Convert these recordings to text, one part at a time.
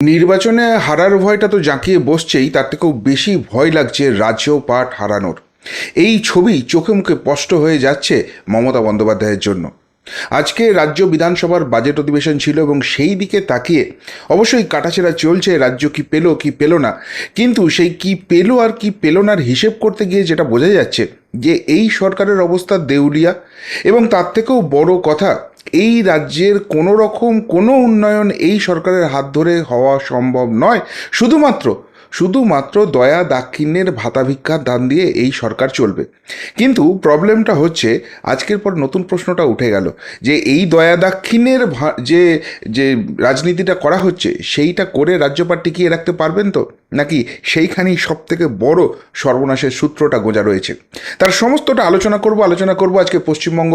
নির্বাচনে হারার ভয়টা তো জাঁকিয়ে বসছেই, তার থেকেও বেশি ভয় লাগছে রাজ্য পাঠ হারানোর। এই ছবি চোখে মুখে স্পষ্ট হয়ে যাচ্ছে মমতা বন্দ্যোপাধ্যায়ের জন্য। আজকে রাজ্য বিধানসভার বাজেট অধিবেশন ছিল এবং সেই দিকে তাকিয়ে অবশ্যই কাটাছেড়া চলছে, রাজ্য কি পেল কি পেল না। কিন্তু সেই কি পেল আর কি পেল নার হিসেব করতে গিয়ে যেটা বোঝা যাচ্ছে যে এই সরকারের অবস্থা দেউলিয়া এবং তার থেকেও বড় কথা এই রাজ্যের কোনো রকম কোনো উন্নয়ন এই সরকারের হাত ধরে হওয়া সম্ভব নয়। শুধুমাত্র শুধুমাত্র দয়া দাক্ষিণ্যের ভাতা ভিক্ষার দান দিয়ে এই সরকার চলবে। কিন্তু প্রবলেমটা হচ্ছে, আজকের পর নতুন প্রশ্নটা উঠে গেল যে এই দয়া দাক্ষিণ্যের যে যে রাজনীতিটা করা হচ্ছে, সেইটা করে রাজ্যপাল টিকিয়ে রাখতে পারবেন তো? নাকি সেইখানেই সব থেকে বড় সর্বনাশের সূত্রটা গোজা রয়েছে। তার সমস্তটা আলোচনা করব আলোচনা করব আজকে পশ্চিমবঙ্গ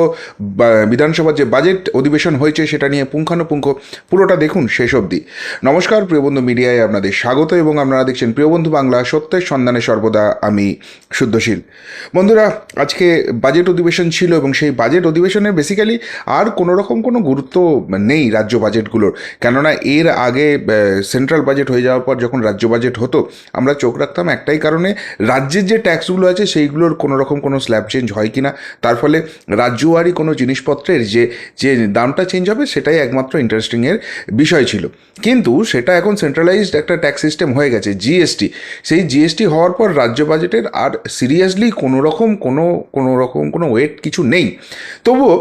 বিধানসভার যে বাজেট অধিবেশন হয়েছে সেটা নিয়ে পুঙ্খানুপুঙ্খ পুরোটা দেখুন শেষ অবধি। নমস্কার প্রিয়বন্ধু মিডিয়ায় আপনাদের স্বাগত এবং আপনারা দেখছেন প্রিয়বন্ধু বাংলা, সত্যের সন্ধানে সর্বদা আমি শুদ্ধশীল। বন্ধুরা, আজকে বাজেট অধিবেশন ছিল এবং সেই বাজেট অধিবেশনে বেসিক্যালি আর কোনো রকম কোনো গুরুত্ব নেই রাজ্য বাজেটগুলোর কেননা এর আগে সেন্ট্রাল বাজেট হয়ে যাওয়ার পর যখন রাজ্য বাজেট হতো। আমরা চোখ রাখতাম একটাই কারণে, রাজ্যের যে ট্যাক্সগুলো আছে সেইগুলোর কোনো রকম কোনো স্ল্যাব চেঞ্জ হয় কি না তার ফলে রাজ্যওয়ারি কোনো জিনিসপত্রের যে যে দামটা চেঞ্জ হবে সেটাই একমাত্র ইন্টারেস্টিংয়ের বিষয় ছিল। কিন্তু সেটা এখন সেন্ট্রালাইজড একটা ট্যাক্স সিস্টেম হয়ে গেছে জিএসটি সেই জিএসটি হওয়ার পর রাজ্য বাজেটের আর সিরিয়াসলি কোনো রকম কোনো কোনো রকম কোনো ওয়েট কিছু নেই। তবুও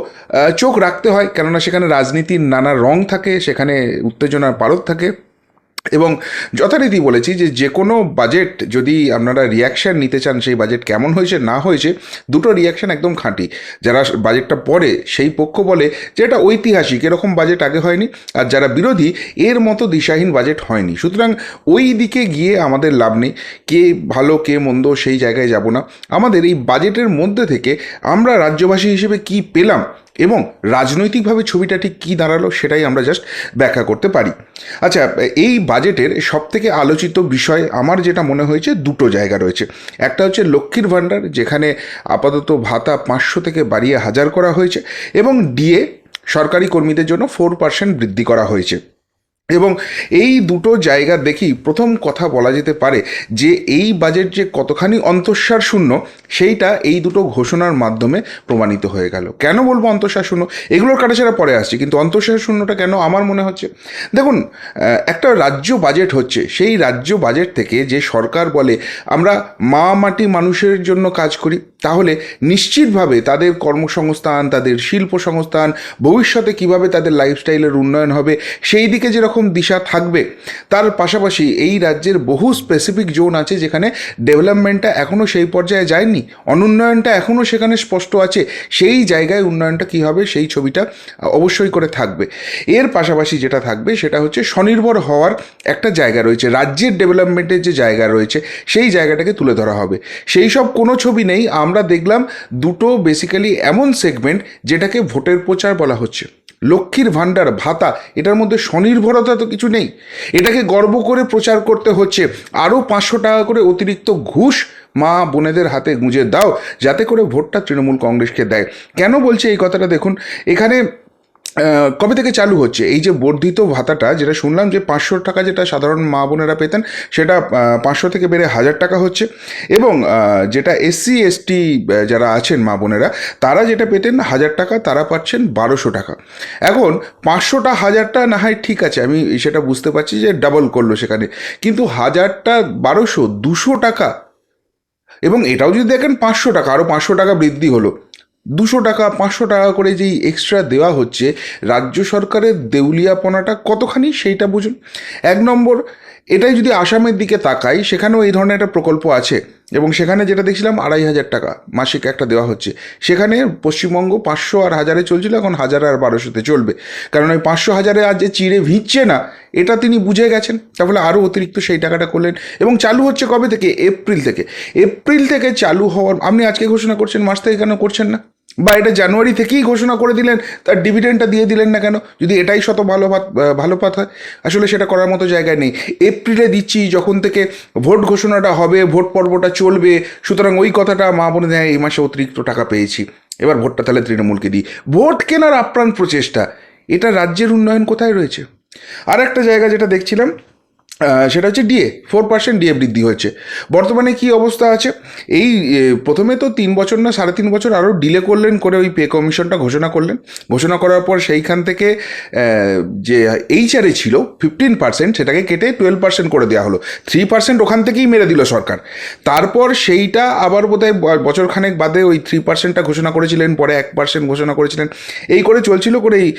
চোখ রাখতে হয় কেননা সেখানে রাজনীতির নানা রং থাকে, সেখানে উত্তেজনার পারদ থাকে। এবং যথারীতি বলেছি যে যে কোনো বাজেট যদি আপনারা রিয়াকশান নিতে চান সেই বাজেট কেমন হয়েছে, না হয়েছে, দুটো রিয়াকশান একদম খাঁটি। যারা বাজেটটা পড়ে সেই পক্ষ বলে যে এটা ঐতিহাসিক, এরকম বাজেট আগে হয়নি। আর যারা বিরোধী, এর মতো দিশাহীন বাজেট হয়নি। সুতরাং ওই দিকে গিয়ে আমাদের লাভ নেই। কে ভালো, কে মন্দ সেই জায়গায় যাব না। আমাদের এই বাজেটের মধ্যে থেকে আমরা রাজ্যবাসী হিসেবে কি পেলাম? এবং রাজনৈতিকভাবে ছবিটা ঠিক কী দাঁড়াল সেটাই আমরা জাস্ট ব্যাখ্যা করতে পারি। আচ্ছা এই বাজেটের সবথেকে আলোচিত বিষয় আমার যেটা মনে হয়েছে দুটো জায়গা রয়েছে। একটা হচ্ছে লক্ষ্মীর ভাণ্ডার, যেখানে আপাতত ভাতা পাঁচশো থেকে বাড়িয়ে হাজার করা হয়েছে এবং ডিএ সরকারি কর্মীদের জন্য ফোর পার্সেন্ট বৃদ্ধি করা হয়েছে। এবং এই দুটো জায়গা দেখি প্রথম কথা বলা যেতে পারে যে এই বাজেট যে কতখানি অন্তঃসার শূন্য, সেইটা এই দুটো ঘোষণার মাধ্যমে প্রমাণিত হয়ে গেল। কেন বলব অন্তঃসার শূন্য? এগুলোর কাটাছাড়া পরে আসছি, কিন্তু অন্তঃসার শূন্যটা কেন আমার মনে হচ্ছে? দেখুন একটা রাজ্য বাজেট হচ্ছে, সেই রাজ্য বাজেট থেকে যে সরকার বলে আমরা মা মাটি মানুষের জন্য কাজ করি, তাহলে নিশ্চিতভাবে তাদের কর্মসংস্থান, তাদের শিল্প সংস্থান ভবিষ্যতে কীভাবে তাদের লাইফস্টাইলের উন্নয়ন হবে, সেই দিকে যেরকম দিশা থাকবে। তার পাশাপাশি এই রাজ্যের বহু স্পেসিফিক জোন আছে যেখানে ডেভেলপমেন্টটা এখনও সেই পর্যায়ে যায়নি। অনুন্নয়নটা এখনও সেখানে স্পষ্ট আছে। সেই জায়গায় উন্নয়নটা কী হবে সেই ছবিটা অবশ্যই করে থাকবে। এর পাশাপাশি যেটা থাকবে সেটা হচ্ছে স্বনির্ভর হওয়ার একটা জায়গা রয়েছে। রাজ্যের ডেভেলপমেন্টের যে জায়গা রয়েছে সেই জায়গাটাকে তুলে ধরা হবে। সেই সব কোনো ছবি নেই। আমরা দেখলাম দুটো বেসিক্যালি এমন সেগমেন্ট যেটাকে ভোটের প্রচার বলা হচ্ছে। লক্ষ্মীর ভাণ্ডার, ভাতা, এটার মধ্যে স্বনির্ভরতা তো কিছু নেই। এটাকে গর্ব করে প্রচার করতে হচ্ছে। আরও পাঁচশো টাকা করে অতিরিক্ত ঘুষ মা বোনেদের হাতে গুঁজে দাও, যাতে করে ভোটটা তৃণমূল কংগ্রেসকে দেয়। কেন বলছে এই কথাটা? দেখুন, এখানে কবে থেকে চালু হচ্ছে? এই যে বর্ধিত ভাতাটা, যেটা শুনলাম যে পাঁচশো টাকা যেটা সাধারণ মা বোনেরা পেতেন, সেটা পাঁচশো থেকে বেড়ে হাজার টাকা হচ্ছে। এবং যেটা এসসি, এসটি যারা আছেন মা বোনেরা, তারা যেটা পেতেন হাজার টাকা, তারা পাচ্ছেন বারোশো টাকা। এখন পাঁচশোটা হাজারটা না হয় ঠিক আছে, আমি সেটা বুঝতে পারছি যে ডাবল করল সেখানে। কিন্তু হাজারটা বারোশো, দুশো টাকা। এবং এটাও যদি দেখেন পাঁচশো টাকা আরও পাঁচশো টাকা বৃদ্ধি হলো। দুশো টাকা, পাঁচশো টাকা করে যেই এক্সট্রা দেওয়া হচ্ছে, রাজ্য সরকারের দেউলিয়াপনাটা কতখানি সেইটা বুঝুন। এক নম্বর, এটাই যদি আসামের দিকে তাকাই, সেখানেও এই ধরনের একটা প্রকল্প আছে এবং সেখানে যেটা দেখছিলাম আড়াই হাজার টাকা মাসিক একটা দেওয়া হচ্ছে। সেখানে পশ্চিমবঙ্গ পাঁচশো আর হাজারে চলছিল, এখন হাজার আর বারোশোতে চলবে। কারণ ওই পাঁচশো হাজারে আর যে চিড়ে ভিজছে না, এটা তিনি বুঝে গেছেন। তাহলে আরও অতিরিক্ত সেই টাকাটা করলেন এবং চালু হচ্ছে কবে থেকে? এপ্রিল থেকে। এপ্রিল থেকে চালু হওয়ার, আপনি আজকে ঘোষণা করছেন মাস থেকে কেন করছেন না? বা এটা জানুয়ারি থেকেই ঘোষণা করে দিলেন, তার ডিভিডেন্ডটা দিয়ে দিলেন না কেন? যদি এটাই শত ভালো ভালো পাত হয়, আসলে সেটা করার মতো জায়গায় নেই। এপ্রিলে দিচ্ছি, যখন থেকে ভোট ঘোষণাটা হবে, ভোট পর্বটা চলবে, সুতরাং ওই কথাটা মা বলে দেয় এই মাসে অতিরিক্ত টাকা পেয়েছি। এবার ভোটটা তাহলে তৃণমূলকে দিই। ভোট কেনার আপ্রাণ প্রচেষ্টা, এটা রাজ্যের উন্নয়ন কোথায় রয়েছে? আর একটা জায়গা যেটা দেখছিলাম সেটা হচ্ছে ডিএ ফোর পার্সেন্ট ডিএ বৃদ্ধি হয়েছে। বর্তমানে কি অবস্থা আছে? এই প্রথমে তো তিন বছর না, সাড়ে তিন বছর আরও ডিলে করলেন, করে ওই পে কমিশনটা ঘোষণা করলেন। ঘোষণা করার পর সেইখান থেকে যে এইচআরএ ছিল ফিফটিন পার্সেন্ট সেটাকে কেটে টুয়েলভ পার্সেন্ট করে দেওয়া হলো। থ্রি পার্সেন্ট ওখান থেকেই মেরে দিল সরকার। তারপর সেইটা আবার বোধহয় ব- বছরখানেক বাদে ওই থ্রি পার্সেন্টটা ঘোষণা করেছিলেন, পরে এক পার্সেন্ট ঘোষণা করেছিলেন। এই করে চলছিল করে এই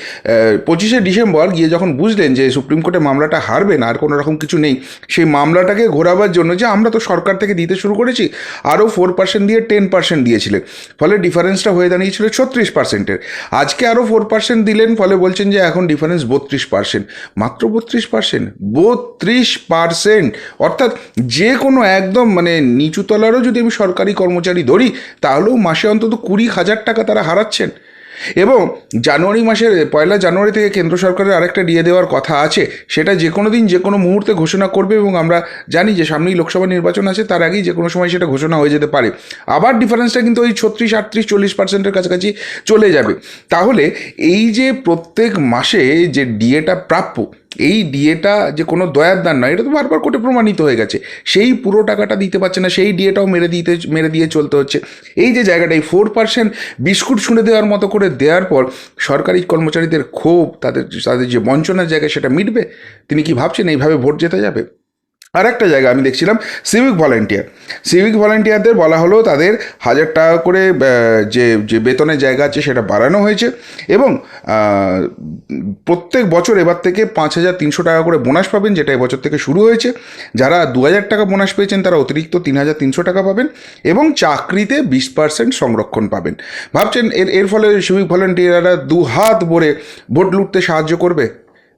পঁচিশে ডিসেম্বর গিয়ে যখন বুঝলেন যে সুপ্রিম কোর্টে মামলাটা হারবেন আর কোনো রকম কিছু নেই। সেই মামলাটাকে ঘোরাবার জন্য যে আমরা তো সরকার থেকে দিতে শুরু করেছি, আরও ফোর পার্সেন্ট দিয়ে টেন পার্সেন্ট দিয়েছিলেন ফলে ডিফারেন্সটা হয়ে দাঁড়িয়েছিল ছত্রিশ পার্সেন্টের আজকে আরও ফোর পার্সেন্ট দিলেন, ফলে বলছেন যে এখন ডিফারেন্স বত্রিশ পার্সেন্ট মাত্র বত্রিশ পার্সেন্ট বত্রিশ পার্সেন্ট অর্থাৎ যে কোনো একদম মানে নিচুতলারও যদি আমি সরকারি কর্মচারী ধরি, তাহলেও মাসে অন্তত কুড়ি হাজার টাকা তারা হারাচ্ছেন। এবং জানুয়ারি মাসের, পয়লা জানুয়ারি থেকে কেন্দ্র সরকারের আরেকটা দিয়ে দেওয়ার কথা আছে, সেটা যে কোনো দিন যে কোনো মুহূর্তে ঘোষণা করবে এবং আমরা জানি যে সামনেই লোকসভা নির্বাচন আছে, তার আগেই যে কোনো সময় সেটা ঘোষণা হয়ে যেতে পারে। আবার ডিফারেন্সটা কিন্তু ওই ছত্রিশ, আটত্রিশ, চল্লিশ পার্সেন্টের কাছাকাছি চলে যাবে। তাহলে এই যে প্রত্যেক মাসে যে ডিএটা প্রাপ্য এই ডিএটা যে কোনো দয়ার দান নয়, এটা তো বারবার কোর্টে প্রমাণিত হয়ে গেছে। সেই পুরো টাকাটা দিতে পারছে না, সেই ডিএটাও মেরে দিতে, মেরে দিয়ে চলতে হচ্ছে। এই যে জায়গাটা, এই ফোর পার্সেন্ট বিস্কুট শুনে দেওয়ার মতো করে দেওয়ার পর সরকারি কর্মচারীদের ক্ষোভ, তাদের তাদের যে বঞ্চনার জায়গা সেটা মিটবে? তিনি কি ভাবছেন, এইভাবে ভোট জেতা যাবে? আর একটা জায়গা আমি দেখছিলাম সিভিক ভলেন্টিয়ার সিভিক ভলেন্টিয়ারদের বলা হলো তাদের হাজার টাকা করে যে যে বেতনের জায়গা আছে সেটা বাড়ানো হয়েছে এবং প্রত্যেক বছর এবার থেকে পাঁচ হাজার তিনশো টাকা করে বোনাস পাবেন, যেটা এবছর থেকে শুরু হয়েছে। যারা দু হাজার টাকা বোনাস পেয়েছেন, তারা অতিরিক্ত তিন হাজার তিনশো টাকা পাবেন এবং চাকরিতে বিশ পার্সেন্ট সংরক্ষণ পাবেন। ভাবছেন এর এর ফলে সিভিক ভলেন্টিয়াররা দু হাত ভরে ভোট লুটতে সাহায্য করবে?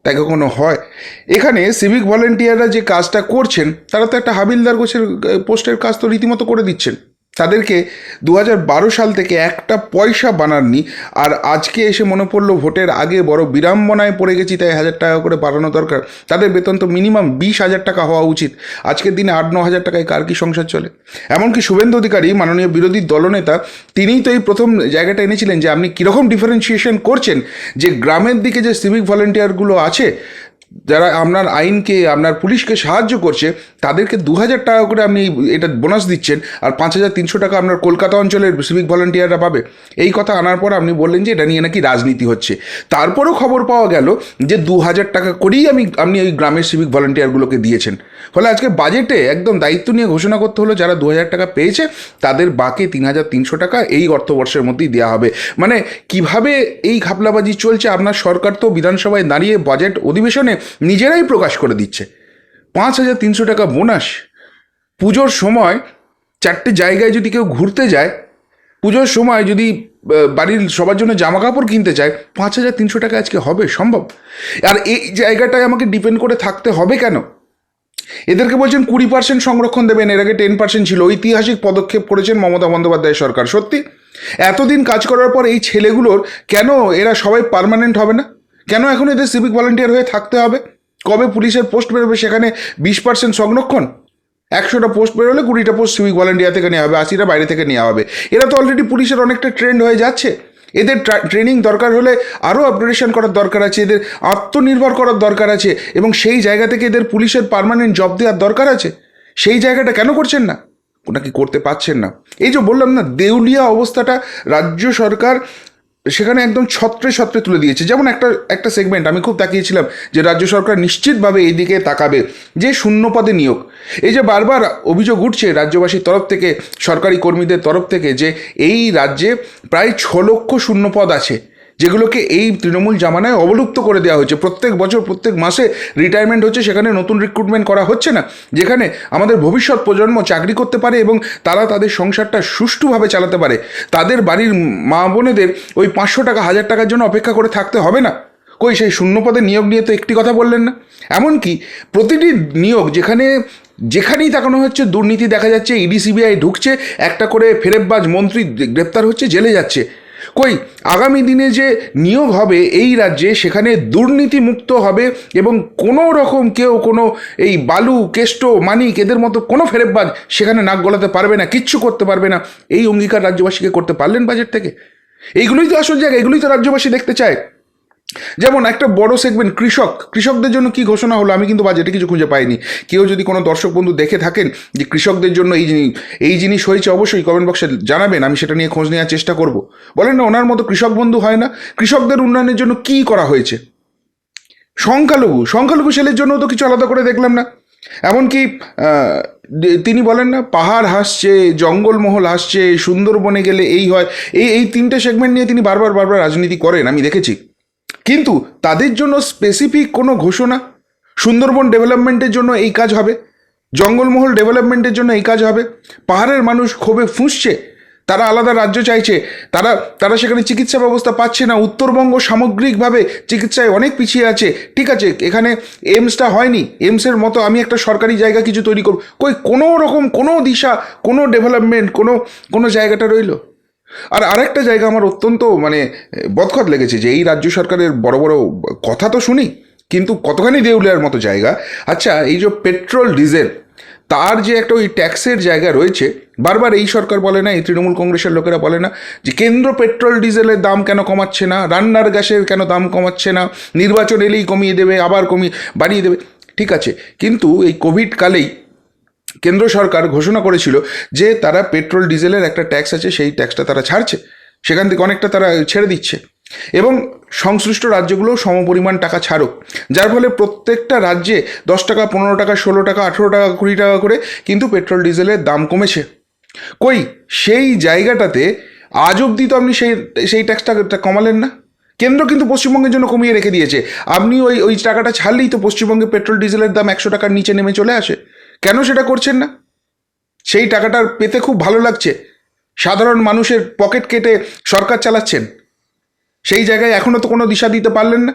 তাই কখনো হয়। এখানে সিভিক ভলেন্টিয়াররা যে কাজটা করছেন, তারা তো একটা হাবিলদার গোছের পোস্টের কাজ তো রীতিমতো করে দিচ্ছেন। তাদেরকে দু হাজার বারো সাল থেকে একটা পয়সা বানাননি। আর আজকে এসে মনে পড়ল ভোটের আগে বড় বিড়ম্বনায় পড়ে গেছি, তাই হাজার টাকা করে বাড়ানো দরকার। তাদের বেতন তো মিনিমাম বিশ হাজার টাকা হওয়া উচিত। আজকের দিনে আট ন হাজার টাকায় কার কি সংসার চলে? এমনকি শুভেন্দু অধিকারী, মাননীয় বিরোধী দলনেতা, তিনিই তো এই প্রথম জায়গাটা এনেছিলেন যে আপনি কীরকম ডিফারেন্সিয়েশন করছেন, যে গ্রামের দিকে যে সিভিক ভলেন্টিয়ারগুলো আছে যারা আপনার আইনকে, আপনার পুলিশকে সাহায্য করছে, তাদেরকে দু হাজার টাকা করে আপনি এটা বোনাস দিচ্ছেন, আর পাঁচ হাজার তিনশো টাকা আপনার কলকাতা অঞ্চলের সিভিক ভলেন্টিয়াররা পাবে। এই কথা আনার পর আপনি বললেন যে এটা নিয়ে নাকি রাজনীতি হচ্ছে। তারপরও খবর পাওয়া গেল যে দু হাজার টাকা করেই আমি, আপনি ওই গ্রামের সিভিক ভলেন্টিয়ারগুলোকে দিয়েছেন। ফলে আজকে বাজেটে একদম দায়িত্ব নিয়ে ঘোষণা করতে হলো, যারা দু হাজার টাকা পেয়েছে, তাদের বাকি তিন হাজার তিনশো টাকা এই অর্থবর্ষের মধ্যেই দেওয়া হবে। মানে কীভাবে এই ঘাপলাবাজি চলছে, আপনার সরকার তো বিধানসভায় দাঁড়িয়ে বাজেট অধিবেশনে নিজেরাই প্রকাশ করে দিচ্ছে। পাঁচ হাজার তিনশো টাকা বোনাস। পুজোর সময় চারটে জায়গায় যদি কেউ ঘুরতে যায়, পুজোর সময় যদি বাড়ির সবার জন্য জামা কাপড় কিনতে চায়, পাঁচ হাজার তিনশো টাকা আজকে হবে, সম্ভব? আর এই জায়গাটায় আমাকে ডিপেন্ড করে থাকতে হবে কেন? এদেরকে বলছেন কুড়ি পার্সেন্ট সংরক্ষণ দেবেন, এর আগে টেন পার্সেন্ট ছিল। ঐতিহাসিক পদক্ষেপ করেছেন মমতা বন্দ্যোপাধ্যায় সরকার। সত্যি? এতদিন কাজ করার পর এই ছেলেগুলোর কেন এরা সবাই পার্মানেন্ট হবে না? কেন এখন এদের সিভিক ভলান্টিয়ার হয়ে থাকতে হবে? কবে পুলিশের পোস্ট বেরোবে সেখানে বিশ পার্সেন্ট সংরক্ষণ? একশোটা পোস্ট বেরোলে কুড়িটা পোস্ট সিভিক ভলান্টিয়ার থেকে নেওয়া হবে, আশিটা বাইরে থেকে নেওয়া হবে। এরা তো অলরেডি পুলিশের অনেকটা ট্রেন্ড হয়ে যাচ্ছে। এদের ট্রেনিং দরকার হলে আরও আপগ্রেডেশন করার দরকার আছে, এদের আত্মনির্ভর করার দরকার আছে এবং সেই জায়গা থেকে এদের পুলিশের পার্মানেন্ট জব দেওয়ার দরকার আছে। সেই জায়গাটা কেন করছেন না? ওনাকে করতে পারছেন না। এই যে বললাম না, দেউলিয়া অবস্থাটা রাজ্য সরকার সেখানে একদম ছত্রে ছত্রে তুলে দিয়েছে। যেমন একটা একটা সেগমেন্ট আমি খুব তাকিয়েছিলাম যে রাজ্য সরকার নিশ্চিতভাবে এই দিকে তাকাবে, যে শূন্য পদে নিয়োগ। এই যে বারবার অভিযোগ উঠছে রাজ্যবাসীর তরফ থেকে, সরকারি কর্মীদের তরফ থেকে যে এই রাজ্যে প্রায় ছ লক্ষ শূন্য পদ আছে। যেগুলোকে এই তৃণমূল জামানায় অবলুপ্ত করে দেওয়া হয়েছে। প্রত্যেক বছর, প্রত্যেক মাসে রিটায়ারমেন্ট হচ্ছে, সেখানে নতুন রিক্রুটমেন্ট করা হচ্ছে না। যেখানে আমাদের ভবিষ্যৎ প্রজন্ম চাকরি করতে পারে এবং তারা তাদের সংসারটা সুষ্ঠুভাবে চালাতে পারে। তাদের বাড়ির মা বোনেদের ওই পাঁচশো টাকা, হাজার টাকার জন্য অপেক্ষা করে থাকতে হবে না। কই সেই শূন্য পদে নিয়োগ নিয়ে তো একটি কথা বললেন না। এমনকি প্রতিটি নিয়োগ যেখানে, যেখানেই তাকানো হচ্ছে, দুর্নীতি দেখা যাচ্ছে, ইডি, সিবিআই ঢুকছে, একটা করে ফেরেববাজ মন্ত্রী গ্রেপ্তার হচ্ছে, জেলে যাচ্ছে। কই, আগামী দিনে যে নিয়োগ হবে এই রাজ্যে, সেখানে দুর্নীতিমুক্ত হবে এবং কোনো রকম কেউ কোনো এই বালু, কেষ্ট, মানিক, এদের মতো কোনো ফেরেববাজ সেখানে নাক গলাতে পারবে না, কিচ্ছু করতে পারবে না। এই অঙ্গীকার রাজ্যবাসীকে করতে পারলেন বাজেট থেকে? এইগুলোই তো আসল জায়গা এগুলোই তো রাজ্যবাসী দেখতে চায়। যেমন একটা বড় সেগমেন্ট কৃষক, কৃষকদের জন্য কি ঘোষণা হলো আমি কিন্তু বাজেটে কিছু খুঁজে পাইনি। কেউ যদি কোনো দর্শক বন্ধু দেখে থাকেন যে কৃষকদের জন্য এই এই জিনিস হয়েছে, অবশ্যই কমেন্ট বক্সে জানাবেন, আমি সেটা নিয়ে খোঁজ নেওয়ার চেষ্টা করব। বলেন না, ওনার মতো কৃষক বন্ধু হয় না। কৃষকদের উন্নয়নের জন্য কি করা হয়েছে? সংখ্যালঘু সংখ্যালঘু ছেলের জন্য তো কিছু আলাদা করে দেখলাম না। এমনকি তিনি বলেন না, পাহাড় হাসছে, জঙ্গলমহল হাসছে, সুন্দরবনে গেলে এই হয়। এই এই তিনটে সেগমেন্ট নিয়ে তিনি বারবার বারবার রাজনীতি করেন, আমি দেখেছি। কিন্তু তাদের জন্য স্পেসিফিক কোনো ঘোষণা? সুন্দরবন ডেভেলপমেন্টের জন্য এই কাজ হবে, জঙ্গলমহল ডেভেলপমেন্টের জন্য এই কাজ হবে, পাহাড়ের মানুষ ক্ষোভে ফুঁসছে, তারা আলাদা রাজ্য চাইছে, তারা তারা সেখানে চিকিৎসা ব্যবস্থা পাচ্ছে না, উত্তরবঙ্গ সামগ্রিকভাবে চিকিৎসায় অনেক পিছিয়ে আছে, ঠিক আছে, এখানে এইমসটা হয়নি এইমসের মতো আমি একটা সরকারি জায়গা কিছু তৈরি করব, কই কোনো রকম কোনো দিশা, কোনো ডেভেলপমেন্ট কোনো কোনো জায়গাটা রইল? আর আরেকটা জায়গা আমার অত্যন্ত মানে বদখত লেগেছে যে এই রাজ্য সরকারের বড় বড় কথা তো শুনি, কিন্তু কতখানি দেউলিয়ার মতো জায়গা। আচ্ছা এই যে পেট্রোল, ডিজেল, তার যে একটা ওই ট্যাক্সের জায়গা রয়েছে, বারবার এই সরকার বলে না, এই তৃণমূল কংগ্রেসের লোকেরা বলে না, যে কেন্দ্র পেট্রোল, ডিজেলের দাম কেন কমাচ্ছে না, রান্নার গ্যাসের কেন দাম কমাচ্ছে না, নির্বাচন এলেই কমিয়ে দেবে, আবার কমিয়ে বাড়িয়ে দেবে, ঠিক আছে। কিন্তু এই কোভিড কালেই কেন্দ্র সরকার ঘোষণা করেছিল যে তারা পেট্রোল, ডিজেলের একটা ট্যাক্স আছে, সেই ট্যাক্সটা তারা ছাড়ছে। সেখান থেকে অনেকটা তারা ছেড়ে দিচ্ছে। এবং সংশ্লিষ্ট রাজ্যগুলো সমপরিমাণ টাকা ছাড়ুক। যার ফলে প্রত্যেকটা রাজ্যে দশ টাকা, পনেরো টাকা, ষোলো টাকা, আঠেরো টাকা, কুড়ি টাকা করে কিন্তু পেট্রোল, ডিজেলের দাম কমেছে। কই? সেই জায়গাটাতে আজ অবধি তো আপনি সেই সেই ট্যাক্সটা কমালেন না। কেন্দ্র কিন্তু পশ্চিমবঙ্গের জন্য কমিয়ে রেখে দিয়েছে। আপনি ওই ওই টাকাটা ছাড়লেই তো পশ্চিমবঙ্গে পেট্রোল, ডিজেলের দাম একশো টাকার নিচে নেমে চলে আসে। কেন সেটা করছেন না? সেই টাকাটার পেতে খুব ভালো লাগছে। সাধারণ মানুষের পকেট কেটে সরকার চালাচ্ছেন। সেই জায়গায় এখনও তো কোনো দিশা দিতে পারলেন না।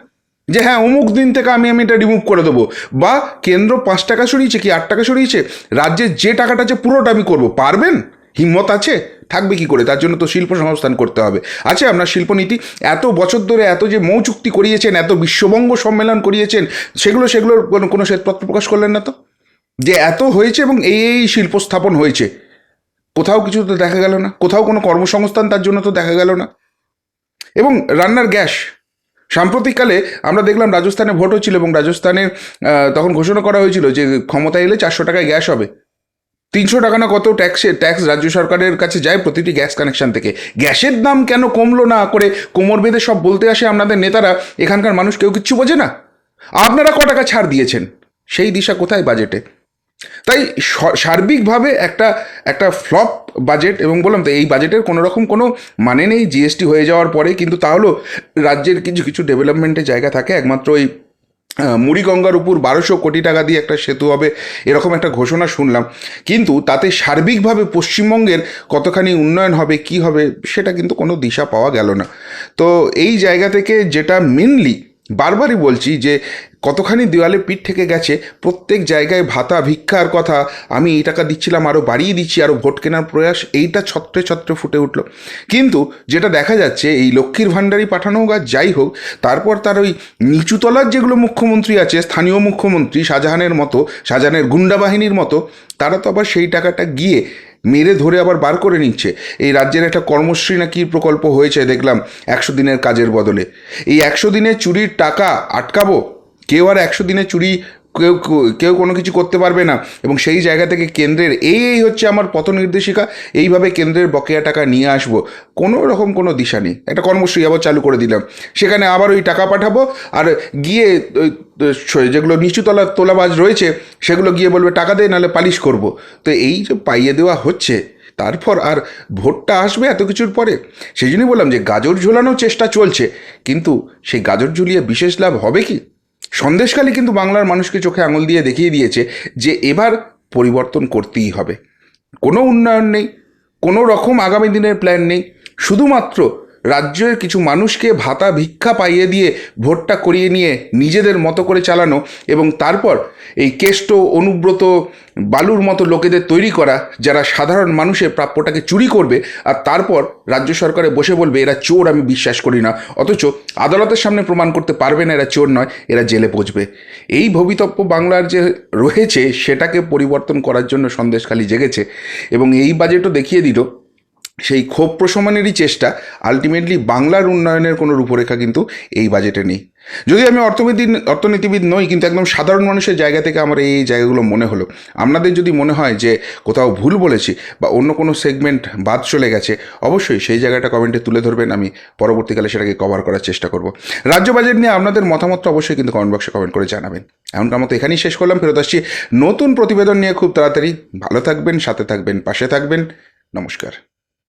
যে হ্যাঁ অমুক দিন থেকে আমি আমি এটা রিমুভ করে দেবো। বা কেন্দ্র পাঁচ টাকা সরিয়েছে কি আট টাকা সরিয়েছে? রাজ্যের যে টাকাটা আছে পুরোটা আমি করব। পারবেন? হিম্মত আছে? থাকবে কি করে? তার জন্য তো শিল্প সংস্থান করতে হবে। আছে আপনার শিল্পনীতি এত বছর ধরে এত যে মৌ চুক্তি করিয়েছেন, এত বিশ্ববঙ্গ সম্মেলন করিয়েছেন, সেগুলো, সেগুলোর কোনো কোনো শ্বেতপত্র প্রকাশ করলেন না তো? যে এত হয়েছে এবং এই এই শিল্প স্থাপন হয়েছে। কোথাও কিছু তো দেখা গেল না। কোথাও কোনো কর্মসংস্থান তার জন্য তো দেখা গেল না। এবং রান্নার গ্যাস, সাম্প্রতিককালে আমরা দেখলাম রাজস্থানে ভোট হচ্ছিল এবং রাজস্থানে তখন ঘোষণা করা হয়েছিল যে ক্ষমতা এলে চারশো টাকায় গ্যাস হবে। তিনশো টাকা না কত ট্যাক্সে, ট্যাক্স রাজ্য সরকারের কাছে যায় প্রতিটি গ্যাস কানেকশন থেকে। গ্যাসের দাম কেন কমলো না করে কোমর বেঁধে সব বলতে আসে আপনাদের নেতারা, এখানকার মানুষ কেউ কিচ্ছু বোঝে না। আপনারা ক টাকা ছাড় দিয়েছেন? সেই দিশা কোথায় বাজেটে? তাই সার্বিকভাবে একটা একটা ফ্লপ বাজেট এবং বললাম তো এই বাজেটের কোনো রকম কোনো মানে নেই জিএসটি হয়ে যাওয়ার পরে কিন্তু তাহলেও রাজ্যের কিছু কিছু ডেভেলপমেন্টের জায়গা থাকে, একমাত্র ওই মুড়িগঙ্গার উপর বারোশো কোটি টাকা দিয়ে একটা সেতু হবে, এরকম একটা ঘোষণা শুনলাম। কিন্তু তাতে সার্বিকভাবে পশ্চিমবঙ্গের কতখানি উন্নয়ন হবে, কি হবে, সেটা কিন্তু কোনো দিশা পাওয়া গেল না। তো এই জায়গা থেকে যেটা মেনলি বারবারই বলছি যে কতখানি দেওয়ালে পিঠ থেকে গেছে, প্রত্যেক জায়গায় ভাতা, ভিক্ষার কথা আমি এই টাকা দিচ্ছিলাম আরও বাড়িয়ে দিচ্ছি আরও ভোট কেনার প্রয়াস, এইটা ছত্রে ছত্রে ফুটে উঠল। কিন্তু যেটা দেখা যাচ্ছে, এই লক্ষ্মীর ভাণ্ডারি পাঠানো হোক আর যাই হোক, তারপর তার ওই নিচুতলার যেগুলো মুখ্যমন্ত্রী আছে, স্থানীয় মুখ্যমন্ত্রী শাহজাহানের মতো, শাহজাহানের গুন্ডা বাহিনীর মতো, তারা তো আবার সেই টাকাটা গিয়ে মেরে ধরে আবার বার করে নিচ্ছে। এই রাজ্যের একটা কর্মশ্রী না কী প্রকল্প হয়েছে, দেখলাম একশো দিনের কাজের বদলে। এই একশো দিনের চুরির টাকা আটকাবো? কেউ আর একশো দিনে চুরি, কেউ কেউ কোনো কিছু করতে পারবে না। এবং সেই জায়গা থেকে কেন্দ্রের এই এই হচ্ছে আমার পথ নির্দেশিকা এইভাবে কেন্দ্রের বকেয়া টাকা নিয়ে আসব। কোনো রকম কোনো দিশা নেই। একটা কর্মশ্রী আবার চালু করে দিলাম। সেখানে আবার ওই টাকা পাঠাবো আর গিয়ে যেগুলো নিচুতলা তোলাবাজ রয়েছে, সেগুলো গিয়ে বলবে, টাকা দে, নাহলে পালিশ করব। তো এই যে পাইয়ে দেওয়া হচ্ছে, তারপর আর ভোটটা আসবে এত কিছুর পরে। সেই জন্যই বললাম যে, গাজর ঝোলানোর চেষ্টা চলছে। কিন্তু সেই গাজর ঝুলিয়ে বিশেষ লাভ হবে কি? সন্দেশকালী কিন্তু বাংলার মানুষকে চোখে আঙুল দিয়ে দেখিয়ে দিয়েছে যে এবার পরিবর্তন করতেই হবে। কোনো উন্নয়ন নেই, কোনো রকম আগামী দিনের প্ল্যান নেই। শুধুমাত্র রাজ্যের কিছু মানুষকে ভাতা ভিক্ষা পাইয়ে দিয়ে ভোটটা করিয়ে নিয়ে নিজেদের মতো করে চালানো এবং তারপর এই কেষ্ট, অনুব্রত, বালুর মতো লোকেদের তৈরি করা, যারা সাধারণ মানুষের প্রাপ্যটাকে চুরি করবে আর তারপর রাজ্য সরকারে বসে বলবে, এরা চোর, আমি বিশ্বাস করি না। অথচ আদালতের সামনে প্রমাণ করতে পারবে না এরা চোর নয়, এরা জেলে পচবে। এই ভবিতব্য বাংলার যে রয়েছে, সেটাকে পরিবর্তন করার জন্য সন্দেশখালি জেগেছে এবং এই বাজেটও দেখিয়ে দিল সেই ক্ষোভ প্রশমনেরই চেষ্টা আলটিমেটলি বাংলার উন্নয়নের কোনো রূপরেখা কিন্তু এই বাজেটে নেই। যদি আমি অর্থনীতি, অর্থনীতিবিদ নই, কিন্তু একদম সাধারণ মানুষের জায়গা থেকে আমার এই জায়গাগুলো মনে হলো। আপনাদের যদি মনে হয় যে কোথাও ভুল বলেছি বা অন্য কোনো সেগমেন্ট বাদ চলে গেছে, অবশ্যই সেই জায়গাটা কমেন্টে তুলে ধরবেন, আমি পরবর্তীকালে সেটাকে কভার করার চেষ্টা করব। রাজ্য বাজেট নিয়ে আপনাদের মতামতটা অবশ্যই কিন্তু কমেন্ট বক্সে কমেন্ট করে জানাবেন। এমনকার মতো এখানেই শেষ করলাম, ফেরত আসছি নতুন প্রতিবেদন নিয়ে খুব তাড়াতাড়ি। ভালো থাকবেন, সাথে থাকবেন, পাশে থাকবেন। নমস্কার।